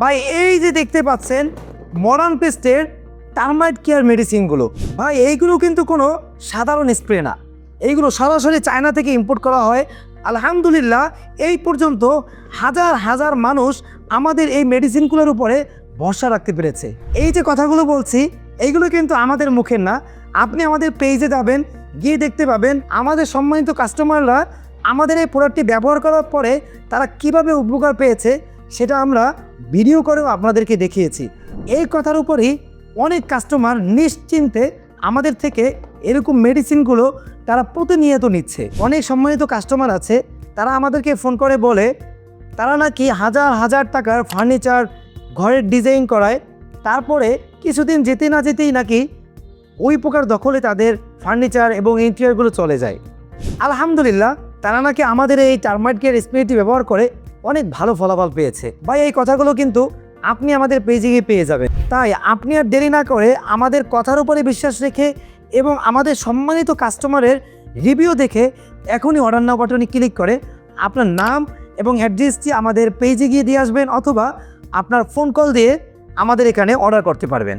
ভাই, এই যে দেখতে পাচ্ছেন মডার্ন পেস্টের টার্মাইট কেয়ার মেডিসিনগুলো ভাই, এইগুলো কিন্তু কোনো সাধারণ স্প্রে না। এইগুলো সরাসরি চায়না থেকে ইম্পোর্ট করা হয়। আলহামদুলিল্লাহ, এই পর্যন্ত হাজার হাজার মানুষ আমাদের এই মেডিসিনগুলোর উপরে ভরসা রাখতে পেরেছে। এই যে কথাগুলো বলছি, এইগুলো কিন্তু আমাদের মুখের না। আপনি আমাদের পেজে যাবেন, গিয়ে দেখতে পাবেন, আমাদের সম্মানিত কাস্টমাররা আমাদের এই প্রোডাক্টটি ব্যবহার করার পরে তারা কীভাবে উপকার পেয়েছে। সেটা আমরা ভিডিও করেও আপনাদেরকে দেখিয়েছি। এই কথার উপরই অনেক কাস্টমার নিশ্চিন্তে আমাদের থেকে এরকম মেডিসিনগুলো তারা প্রতিনিয়ত নিচ্ছে। অনেক সম্মানিত কাস্টমার আছে, তারা আমাদেরকে ফোন করে বলে, তারা নাকি হাজার হাজার টাকার ফার্নিচার ঘরের ডিজাইন করায়, তারপরে কিছুদিন যেতে না যেতেই নাকি ওই প্রকার দখলে তাদের ফার্নিচার এবং ইন্টেরিয়রগুলো চলে যায়। আলহামদুলিল্লাহ, তারা নাকি আমাদের এই টার্মাইট কেয়ার স্প্রেটি ব্যবহার করে অনেক ভালো ফলাফল পেয়েছে। ভাই, এই কথাগুলো কিন্তু আপনি আমাদের পেজে গিয়ে পেয়ে যাবেন। তাই আপনি আর দেরি না করে আমাদের কথার উপরে বিশ্বাস রেখে এবং আমাদের সম্মানিত কাস্টমারের রিভিউ দেখে এখনই অর্ডার নাও বাটনে ক্লিক করে আপনার নাম এবং অ্যাড্রেসটি আমাদের পেজে গিয়ে দিয়ে আসবেন অথবা আপনার ফোন কল দিয়ে আমাদের এখানে অর্ডার করতে পারবেন।